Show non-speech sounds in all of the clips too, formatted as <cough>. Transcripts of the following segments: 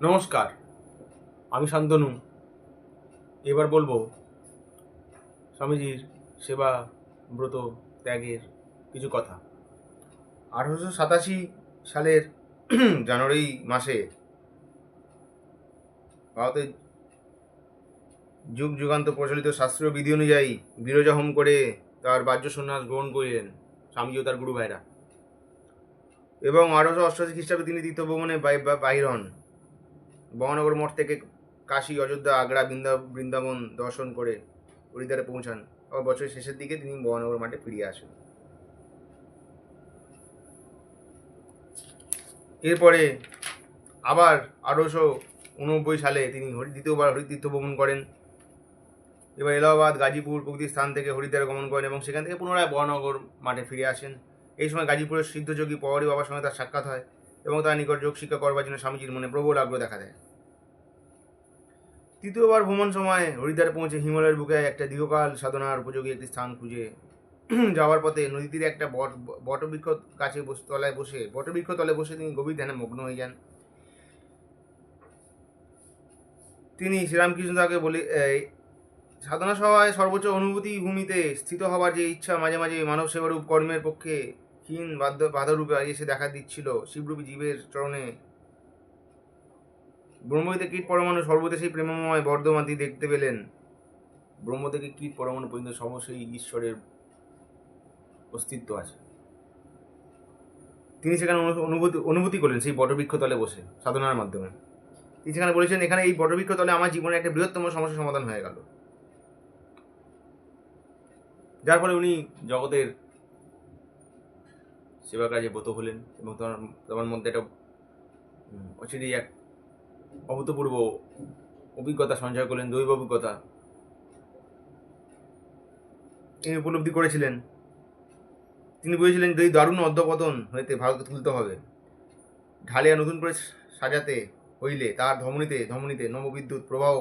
নমস্কার, আমি শান্তনু। এবার বলব, স্বামীজির সেবা ব্রত ত্যাগের কিছু কথা। আঠারোশো সাতাশি সালের <clears throat> জানুয়ারি মাসে ভারতের যুগ যুগান্ত প্রচলিত শাস্ত্রীয় বিধি অনুযায়ী বিরজা হোম করে তার বাহ্য সন্ন্যাস গ্রহণ করলেন স্বামীজি ও তার গুরু ভাইরা। এবং আঠারোশো অষ্টআশি খ্রিস্টাব্দে তিনি তীর্থভ্রমণে বাহির হন বহনগর মঠ থেকে কাশী, অযোধ্যা, আগ্রা, বৃন্দা, বৃন্দাবন দর্শন করে হরিদ্বারে পৌঁছান। আবার বছরের শেষের দিকে তিনি বহনগর মাঠে ফিরিয়ে আসেন। এরপরে আবার আঠারোশো উনব্বই সালে তিনি হরি, দ্বিতীয়বার হরিতীর্থ ভ্রমণ করেন। এবার এলাহাবাদ, গাজীপুর প্রভৃতি স্থান থেকে হরিদ্বারে গমন করেন এবং সেখান থেকে পুনরায় বহনগর মাঠে ফিরে আসেন। এই সময় গাজীপুরের সিদ্ধযোগী পওয়ারি বাবার সঙ্গে তার সাক্ষাৎ হয় এবং তার নিকট যোগ শিক্ষা করবার জন্য স্বামীজির মনে প্রবল আগ্রহ দেখা দেয়। তৃতীয়বার ভ্রমণ সময় হরিদ্বারে পৌঁছে হিমালয়ের বুকে একটা দীর্ঘকাল সাধনার উপযোগী একটি স্থান খুঁজে <clears throat> যাওয়ার পথে নদী তীরে একটা বট বটবৃক্ষ বসে তলায় বসে বটবৃক্ষ তলে বসে তিনি গভীর ধ্যানে মগ্ন হয়ে যান। তিনি শ্রীরামকৃষ্ণ তাকে বলে সাধনা সভায় সর্বোচ্চ অনুভূতি ভূমিতে স্থিত হবার যে ইচ্ছা মাঝে মাঝে মানব সেবারূপ কর্মের পক্ষে ক্ষীণ বাধ্য বাধারূপে এসে দেখা দিচ্ছিল। শিবরূপী জীবের চরণে ব্রহ্ম কীট পরমাণু সর্বদেশেই প্রেমময় বর্ধমান তিনি দেখতে পেলেন। ব্রহ্ম থেকে কীট পরমাণু পর্যন্ত সমস্যই ঈশ্বরের অস্তিত্ব আছে। তিনি সেখানে অনু- অনুভূতি অনুভূতি করলেন সেই বটবৃক্ষ তলে বসে সাধনার মাধ্যমে। তিনি সেখানে বলেছেন, এখানে এই বটবৃক্ষ তলে আমার জীবনে একটা বৃহত্তম সমস্যার সমাধান হয়ে গেল। যার ফলে উনি জগতের সেবা কাজে ব্রত হলেন এবং তোমার তোমার মধ্যে একটা অচিরেই এক অভূতপূর্ব অভিজ্ঞতা সঞ্চয় করলেন দৈব অভিজ্ঞতা। তিনি উপলব্ধি করেছিলেন। তিনি বুঝেছিলেন এই দারুণ অধ্যপতন হইতে ভারতকে তুলতে হবে, ঢালিয়া নতুন করে সাজাতে হইলে তার ধমনীতে ধমনীতে নববিদ্যুৎ প্রবাহ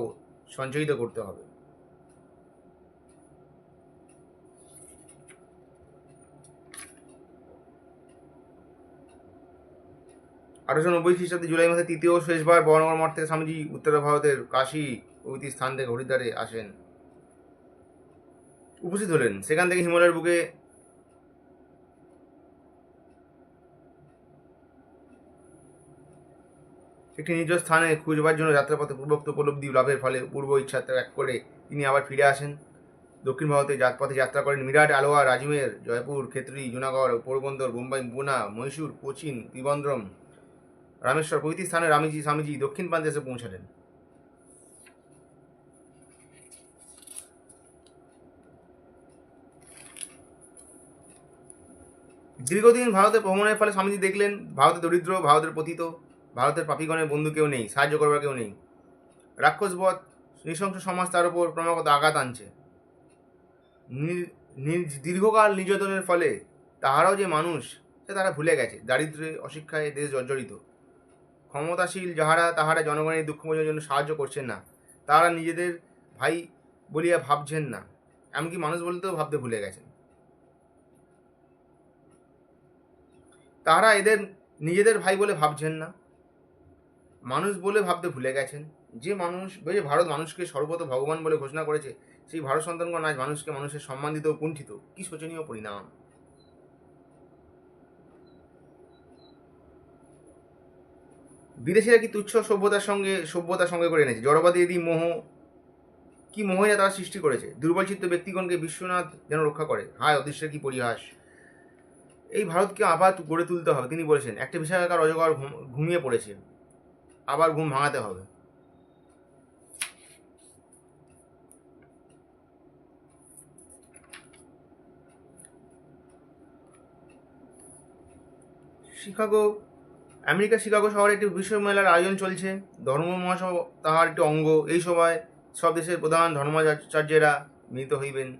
সঞ্চয়িত করতে হবে। আঠারোশো নব্বই খ্রিস্টাব্দে জুলাই মাসে তৃতীয় শেষবার বর্ণগর মঠ থেকে স্বামীজি উত্তর ভারতের কাশী প্রভৃতি স্থান থেকে হরিদ্বারে আসেন। উপস্থিত হলেন। সেখান থেকে হিমালয়ের বুকে একটি নিজ স্থানে খুঁজবার জন্য যাত্রাপথে পূর্বোক্ত উপলব্ধি লাভের ফলে পূর্ব ইচ্ছা ত্যাগ করে তিনি আবার ফিরে আসেন। দক্ষিণ ভারতে যাত্রাপথে যাত্রা করেন মিরাট আলোয়া রাজমের জয়পুর খেতড়ি জুনাগড়, পোরবন্দর, বোম্বাই পুনা মহীশূর, কোচিন, ত্রিবন্দ্রম রামেশ্বর প্রভৃতি স্থানে রামজি স্বামীজি দক্ষিণ এসে পৌঁছালেন। দীর্ঘদিন ভারতে ভ্রমণের ফলে স্বামীজি দেখলেন ভারতের দরিদ্র, ভারতের পতিত, ভারতের পাপিগণের বন্ধু কেউ নেই, সাহায্য করবার কেউ নেই। রাক্ষসবধ নৃশংস সমাজ তার উপর ক্রমাগত আঘাত আনছে। দীর্ঘকাল নির্যাতনের ফলে তাহারাও যে মানুষ, সে তারা ভুলে গেছে। দারিদ্র্যে, অশিক্ষায় দেশ জর্জরিত। ক্ষমতাশীল যাহারা, তাহারা জনগণের দুঃখ মোচনের জন্য সাহায্য করছেন না। তারা নিজেদের ভাই বলিয়া ভাবছেন না। এমনকি মানুষ বলতেও ভাবতে ভুলে গেছেন। তাহারা এদের, নিজেদের ভাই বলে ভাবছেন না। মানুষ বলে ভাবতে ভুলে গেছেন। যে মানুষ যে ভারত মানুষকে সর্বত ভগবান বলে ঘোষণা করেছে, সেই ভারত সন্তানগণ আজ মানুষকে মানুষের সম্মান দিতে কুণ্ঠিত। কি শোচনীয় পরিণাম। বিদেশিরা কি তুচ্ছ সভ্যতার সঙ্গে সভ্যতার সঙ্গে করে এনেছে? জড়বাদী মোহ, কি মোহনা তারা সৃষ্টি করেছে? দুর্বল চিত্ত ব্যক্তিগণকে বিশ্বনাথ যেন রক্ষা করে। হায় অদৃশ্যের কি পরিহাস। এই ভারতকে আবার গড়ে তুলতে হবে, তিনি বলেছেন। একটা বিশাখাকার অজগর ঘুমিয়ে পড়েছে। আবার ঘুম ভাঙাতে হবে। শিকাগো আমেরিকা শিকাগো শহরে একটি বিশ্ব মেলার আয়োজন চলছে। ধর্ম মহাসভা তাহার একটি অঙ্গ। এই সময় সব দেশের প্রধান ধর্মাচার্যেরা মিলিত হইবেন।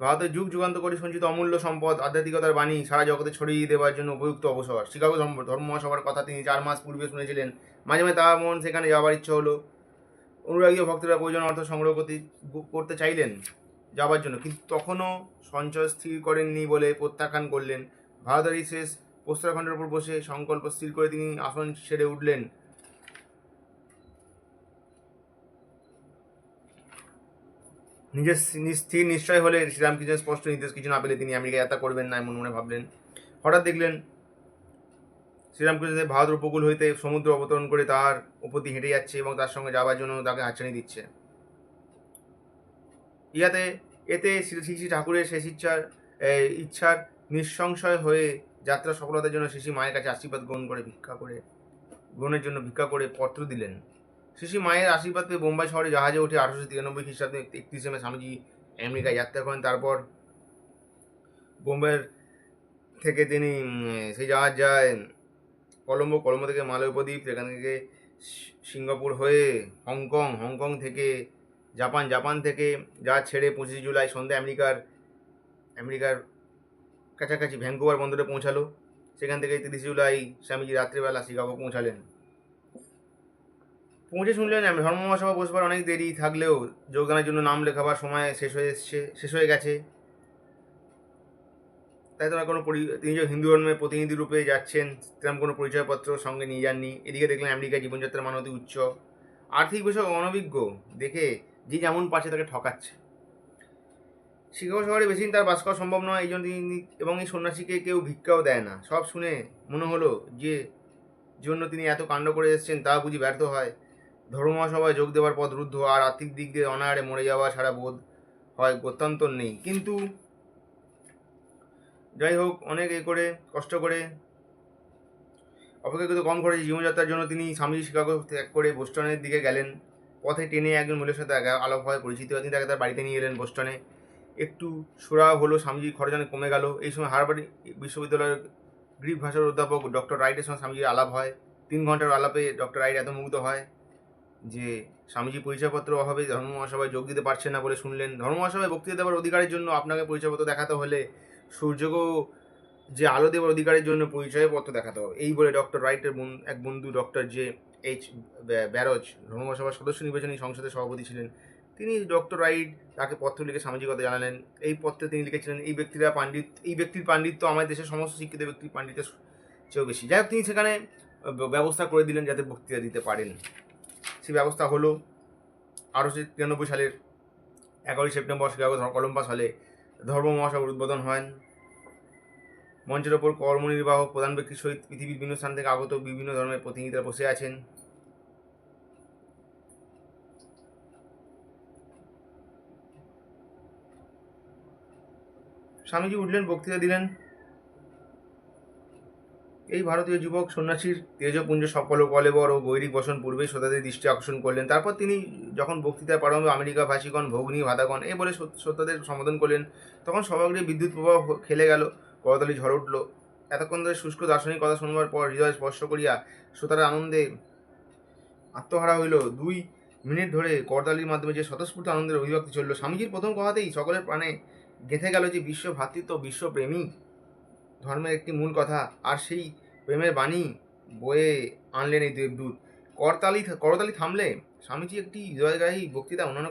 ভারতের যুগ যুগান্ত করে সঞ্চিত অমূল্য সম্পদ, আধ্যাত্মিকতার বাণী সারা জগতে ছড়িয়ে দেওয়ার জন্য উপযুক্ত অবসর। শিকাগো ধর্ম- মহাসভার কথা তিনি চার মাস পূর্বে শুনেছিলেন। মাঝে মাঝে তাহার মন সেখানে যাওয়ার ইচ্ছা হলো। অনুরাগী ও ভক্তরা প্রয়োজন অর্থ সংগ্রহ করতে করতে চাইলেন যাবার জন্য। কিন্তু তখনও সঞ্চয় স্থির করেননি বলে প্রত্যাখ্যান করলেন। ভারতের শেষ প্রস্তারখণ্ডের উপর বসে সংকল্প স্থির করে তিনি আসন সেরে উঠলেন। নিজের স্থির নিশ্চয় হলে শ্রীরামকৃষ্ণের স্পষ্ট নির্দেশ কিছু না পেলে তিনি আমেরিকা যাত্রা করবেন না এমন মনে ভাবলেন। হঠাৎ দেখলেন শ্রীরামকৃষ্ণদেব ভারত উপকূল হইতে সমুদ্র অবতরণ করে তার উপতি হেঁটে যাচ্ছে এবং তার সঙ্গে যাওয়ার জন্য তাকে হাঁচানি দিচ্ছে। ইয়াতে এতে শ্রী শ্রী ঠাকুরের শেষ ইচ্ছার ইচ্ছার নিঃসংশয় হয়ে যাত্রা সফলতার জন্য শ্রী মায়ের কাছে আশীর্বাদ গ্রহণ করে, ভিক্ষা করে, গ্রহণের জন্য ভিক্ষা করে পত্র দিলেন। শ্রী মায়ের আশীর্বাদ পেয়ে বোম্বাই শহরে জাহাজে উঠে আঠারোশো তিরানব্বই খ্রিস্টাব্দে একত্রিশে মে স্বামীজি আমেরিকায় যাত্রা করেন। তারপর বোম্বের থেকে তিনি সেই জাহাজ যায় কলম্বো কলম্বো থেকে মালয় উপদ্বীপ সেখান থেকে সিঙ্গাপুর হয়ে হংকং হংকং থেকে জাপান জাপান থেকে যা ছেড়ে পঁচিশে জুলাই সন্ধ্যে আমেরিকার আমেরিকার কাছাকাছি ভ্যাঙ্কুভার বন্দরে পৌঁছালো। সেখান থেকে তিরিশে জুলাই স্বামীজি রাত্রিবেলা শিকাগো পৌঁছালেন। পৌঁছে শুনলেন আমি ধর্ম মহাসভা বসবার অনেক দেরি, থাকলেও যোগদানের জন্য নাম লেখাবার সময় শেষ হয়ে এসছে, শেষ হয়ে গেছে। তাই তোমার কোনো তিনি যে হিন্দু ধর্মের প্রতিনিধি রূপে যাচ্ছেন তেমন কোনো পরিচয়পত্র সঙ্গে নিয়ে যাননি। এদিকে দেখলেন আমেরিকায় জীবনযাত্রার মান অতি উচ্চ আর্থিক বিষয়ে অনভিজ্ঞ। দেখে যে যেমন পাচ্ছে তাকে ঠকাচ্ছে। শিকাগো শহরে বেশি দিন তার বাস করা সম্ভব নয় এই জন্য তিনি এবং এই সন্ন্যাসীকে কেউ ভিক্ষাও দেয় না। সব শুনে মনে হলো যে জন্য তিনি এত কাণ্ড করে এসেছেন, তা বুঝি ব্যর্থ হয়। ধর্মসভায় যোগ দেওয়ার পথ রুদ্ধ আর আর্থিক দিক দিয়ে অনাহারে মরে যাওয়া ছাড়া বোধ হয় গত্যান্তর নেই। কিন্তু যাই হোক, অনেক এ করে, কষ্ট করে, অপেক্ষাকৃত কম খরচে জীবনযাত্রার জন্য তিনি স্বামীজি শিকাগো ত্যাগ করে বোস্টনের দিকে গেলেন। পথে ট্রেনে একজন মহিলার সাথে আলাপ হয়, পরিচিত তিনি তাকে তার বাড়িতে নিয়ে এলেন বোস্টনে। একটু সুরা হলো স্বামীজির খরচ অনেক কমে গেল। এই সময় হারবার্ড বিশ্ববিদ্যালয়ের গ্রিক ভাষার অধ্যাপক ডক্টর রাইটের সঙ্গে স্বামীজির আলাপ হয়। তিন ঘণ্টার আলাপে ডক্টর রাইট এত মুগ্ধ হয় যে স্বামীজি পরিচয়পত্র অভাবে ধর্ম মহাসভায় যোগ দিতে পারছে না বলে শুনলেন। ধর্ম মহাসভায় বক্তৃতা দেওয়ার অধিকারের জন্য আপনাকে পরিচয়পত্র দেখাতে হলে সূর্যকেও যে আলো দেওয়ার অধিকারের জন্য পরিচয়পত্র দেখাতে হবে। এই বলে ডক্টর রাইটের এক বন্ধু ডক্টর যে এইচ ব্যা- ব্যারজ ধর্ম মহাসভার সদস্য নির্বাচনী সংসদের সভাপতি ছিলেন। তিনি ডক্টর রাইট তাকে পত্র লিখে স্বামীজির কথা জানালেন। এই পত্রে তিনি লিখেছিলেন, এই ব্যক্তিরা পাণ্ডিত, এই ব্যক্তির পাণ্ডিত্য আমাদের দেশের সমস্ত শিক্ষিত ব্যক্তির পাণ্ডিত্যের চেয়েও বেশি। যাই হোক, তিনি সেখানে ব্যবস্থা করে দিলেন যাতে বক্তৃতা দিতে পারেন। সেই ব্যবস্থা হলো আঠারোশো তিরানব্বই সালের এগারোই সেপ্টেম্বর শিকাগো কলম্বাস হলে ধর্ম মহাসভার উদ্বোধন হয় মঞ্চের ওপর কর্মনির্বাহক প্রধান ব্যক্তির সহিত পৃথিবীর বিভিন্ন স্থান থেকে আগত বিভিন্ন ধর্মের প্রতিনিধিরা বসে আছেন। স্বামীজি উঠলেন, বক্তৃতা দিলেন। এই ভারতীয় যুবক সন্ন্যাসীর তেজপুঞ্জ সকল কলেবর ও গৈরিক বসন পূর্বেই শ্রোতাদের দৃষ্টি আকর্ষণ করলেন। তারপর তিনি যখন বক্তৃতার প্রারম্ভে আমেরিকা ভাষীগণ, ভগ্নী ভাদাগণ এই বলে শ্রোতাদের সম্বোধন করলেন, তখন সভাগৃহে বিদ্যুৎ প্রবাহ খেলে গেল, করতালি ঝড় উঠল। এতক্ষণ ধরে শুষ্ক দার্শনিক কথা শুনবার পর হৃদয় স্পর্শ করিয়া শ্রোতারা আনন্দে আত্মহারা হইল। দুই মিনিট ধরে করতালির মাধ্যমে যে স্বতঃস্ফূর্ত আনন্দের অভিব্যক্তি চলল। স্বামীজির প্রথম কথাতেই সকলের প্রাণে গেঁথে গেল যে বিশ্ব ভ্রাতৃত্ব বিশ্বপ্রেমী ধর্মের একটি মূল কথা, আর সেই প্রেমের বাণী বয়ে আনলেন এই দেবদূত। করতালি করতালি থামলে? স্বামীজি একটি হৃদয়গ্রাহী বক্তৃতা অন্যান্য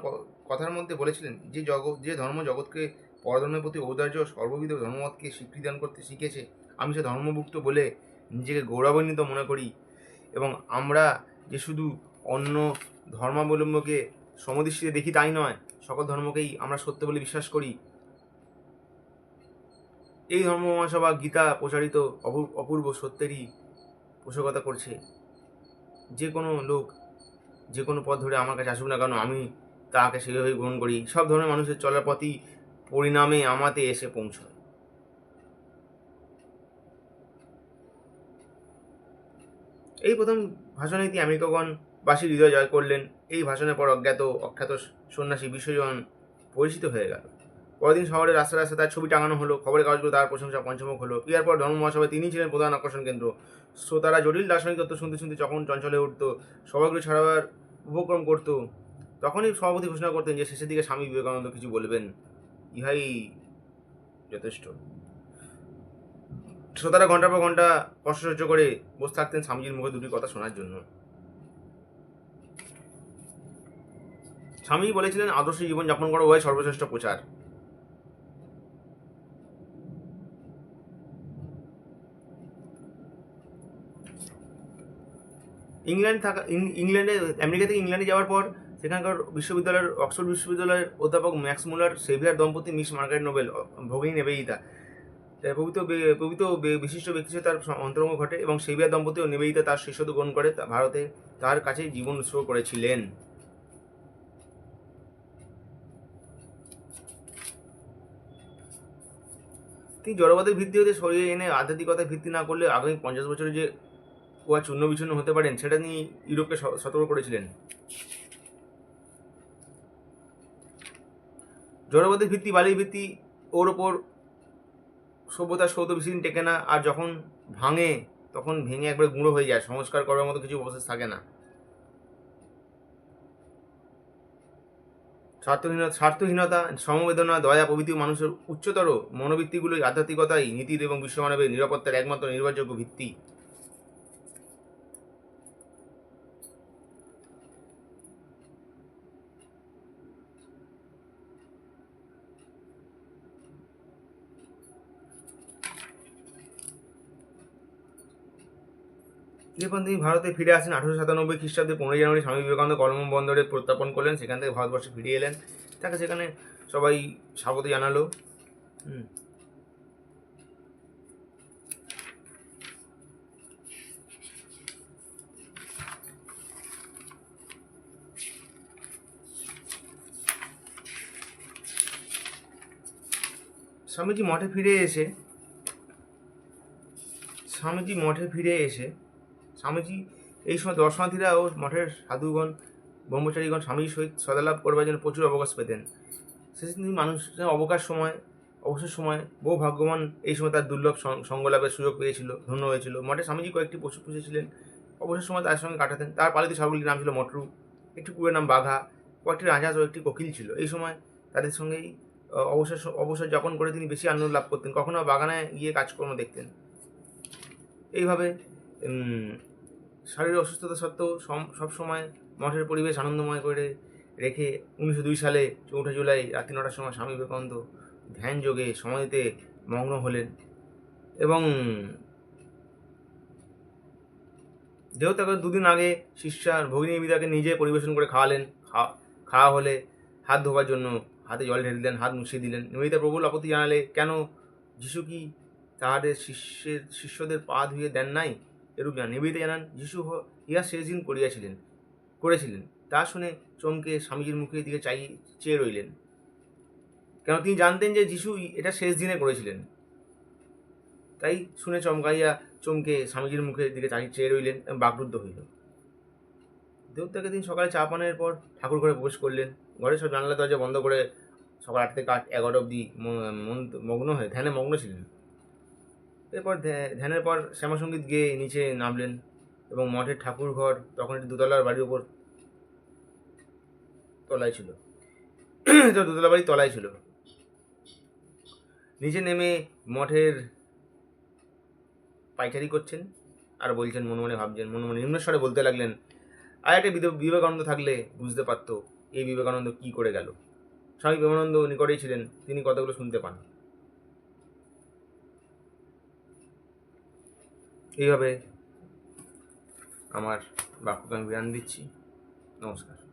কথার মধ্যে বলেছিলেন, যে জগৎ যে ধর্ম জগৎকে পরধর্মের প্রতি ঔদার্য সর্ববিধ ধর্মমতকে স্বীকৃতি দান করতে শিখেছে, আমি সে ধর্মভুক্ত বলে নিজেকে গৌরবান্বিত মনে করি। এবং আমরা যে শুধু অন্য ধর্মাবলম্বকে সমদৃষ্টিতে দেখি তাই নয়, সকল ধর্মকেই আমরা সত্য বলে বিশ্বাস করি। এই ধর্ম মহাসভা গীতা প্রচারিত অপূ- অপূর্ব সত্যেরই পোষকতা করছে। যে কোনো লোক যে কোনো পথ ধরে আমার কাছে আসুক না কেন, আমি তাকে সেভাবেই গ্রহণ করি। সব ধরনের মানুষের চলার পথই পরিণামে আমাতে এসে পৌঁছয়। এই প্রথম ভাষণে তিনি আমেরিকাগণ বাসী হৃদয় জয় করলেন। এই ভাষণের পর অজ্ঞাত, অখ্যাত সন্ন্যাসী বিশ্বজন পরিচিত হয়ে গেল। পরদিন শহরের রাস্তা রাস্তা তার ছবি টাঙানো হলো, খবরের কাগজগুলো তার প্রশংসা পঞ্চমুখ হলো। পিয়ার পর ধর্ম মহাসভায় তিনি ছিলেন প্রধান আকর্ষণ কেন্দ্র। শ্রোতারা জটিল দার্শনিক তত্ত্ব শুনতে শুনতে যখন চঞ্চলে উঠতো, সভাগুলো ছাড়াবার উপক্রম করতো, তখনই সভাপতি ঘোষণা করতেন যে শেষের দিকে স্বামী বিবেকানন্দ কিছু বলবেন। ইহাই যথেষ্ট। শ্রোতারা ঘণ্টার পর ঘণ্টা কষ্ট সহ্য করে বসে থাকতেন স্বামীজির মুখে দুটি কথা শোনার জন্য। স্বামীজি বলেছিলেন, আদর্শ জীবন যাপন করা উভয় সর্বশ্রেষ্ঠ প্রচার। ইংল্যান্ড থাকা ইংল্যান্ডে, আমেরিকা থেকে ইংল্যান্ডে যাওয়ার পর সেখানকার বিশ্ববিদ্যালয়ের, অক্সফোর্ড বিশ্ববিদ্যালয়ের অধ্যাপক ম্যাক্স মুলার, সেভিয়ার দম্পতি মিস মার্গারেট নোবেল, ভগিনী নিবেদিতা। পবিত্র পবিত্র বিশিষ্ট ব্যক্তি তার অন্তরঙ্গ ঘটে এবং সেভিয়ার দম্পতি ও নিবেদিতা তার শিষ্যত্ব গ্রহণ করে ভারতে তার কাছেই জীবন উৎসর্গ করেছিলেন। তিনি জড়বাদের ভিত্তি হতে সরিয়ে এনে আধ্যাত্মিকতার ভিত্তি না করলে আগামী পঞ্চাশ বছরে যে উহা চূর্ণ বিচূর্ণ হতে পারেন, সেটা নিয়ে ইউরোপকে সতর্ক করেছিলেন। জড়বাদের ভিত্তি, বালির ভিত্তি, ওর ওপর সভ্যতার সৌধ বেশি দিন টেকে না, আর যখন ভাঙে, তখন ভেঙে একবারে গুঁড়ো হয়ে যায়, সংস্কার করার মতো কিছু অবস্থা থাকে না। স্বার্থহীনতা স্বার্থহীনতা, সমবেদনা, দয়া, প্রভৃতি মানুষের উচ্চতর মনোবৃত্তিগুলোই আধ্যাত্মিকতাই, নীতির এবং বিশ্বমানবের নিরাপত্তার একমাত্র নির্ভরযোগ্য ভিত্তি। এরপর তিনি ভারতে ফিরে আসেন, আঠারোশো সাতানব্বই খ্রিস্টাব্দে পনেরোই জানুয়ারি স্বামী বিবেকানন্দ কলম বন্দরে প্রত্যাপন করলেন। সেখান থেকে ভারতবর্ষে ফিরে এলেন। তাকে সেখানে সবাই স্বাগত জানালো। স্বামীজি মঠে ফিরে এসে, স্বামীজি মঠে ফিরে এসে স্বামীজি এই সময় দর্শনার্থীরা ও মঠের সাধুগণ, ব্রহ্মচারীগণ স্বামীজির সহিত সদালাভ করবার জন্য প্রচুর অবকাশ পেতেন। শেষে তিনি মানুষের অবকাশ সময়, অবসর সময় বহু ভাগ্যবান এই সময় তার দুর্লভ সঙ্গ লাভের সুযোগ পেয়েছিল, ধন্য হয়েছিল। মঠে স্বামীজি কয়েকটি পশু পুষেছিলেন। অবসর সময় তার সঙ্গে কাটাতেন। তার পালিত ছাগলটির নাম ছিল মটরু একটি কুয়ের নাম বাঘা। কয়েকটি রাজহাঁস ও একটি কোকিল ছিল। এই সময় তাদের সঙ্গেই অবসর অবসর যাপন করে তিনি বেশি আনন্দ লাভ করতেন। কখনো বাগানে গিয়ে কাজকর্ম দেখতেন। এইভাবে শারীরিক অসুস্থতা সত্ত্বেও সম- সবসময় মঠের পরিবেশ আনন্দময় করে রেখে উনিশশো দুই সালে চৌঠা জুলাই রাত্রি নটার সময় স্বামী বিবেকানন্দ ধ্যান যোগে সমাধিতে মগ্ন হলেন এবং দেহত্যাগের দুদিন আগে শিষ্যার ভগিনী বিদাকে নিজে পরিবেশন করে খাওয়ালেন। খাওয়া খাওয়া হলে হাত ধোবার জন্য হাতে জল ঢেলে দিলেন, হাত মুছিয়ে দিলেন। নিবেদিতা প্রবল আপত্তি জানালে, কেন, যিশু কি তাহাদের শিষ্যের শিষ্যদের পা ধুয়ে দেন নাই? এরূপ নিবেদিতা জানান, যিশু ইহা শেষ দিন করিয়াছিলেন, করেছিলেন। তা শুনে চমকে স্বামীজির মুখের দিকে চাই, চেয়ে রইলেন। কেন তিনি জানতেন যে যিশু এটা শেষ দিনে করেছিলেন? তাই শুনে চমকাইয়া, চমকে স্বামীজির মুখের দিকে চাই, চেয়ে রইলেন, এবং বাকরুদ্ধ হইল। দেবতাকে দিন সকালে চা পানের পর ঠাকুর ঘরে প্রবেশ করলেন। ঘরে সব জানলা দরজা বন্ধ করে সকাল আট থেকে আট, এগারো অবধি মগ্ন হয়ে, ধ্যানে মগ্ন ছিলেন। এরপর ধ্যা- ধ্যানের পর শ্যামাসঙ্গীত গেয়ে নিচে নামলেন এবং মঠের ঠাকুর ঘর তখন একটি দোতলার বাড়ির ওপর তলায় ছিল। তো দোতলা বাড়ি তলায় ছিল। নিচে নেমে মঠের পাইচারি করছেন আর বলছেন, মনে মনে ভাবছেন, মনে মনে নিম্নস্বরে বলতে লাগলেন, আর একটা বিবেকানন্দ থাকলে বুঝতে পারতো, এই বিবেকানন্দ কি করে গেল? স্বামী বিবেকানন্দ নিকটেই ছিলেন, তিনি কথাগুলো শুনতে পান এইভাবে আমার বাক্যকে আমি বিরাম দিচ্ছি। নমস্কার।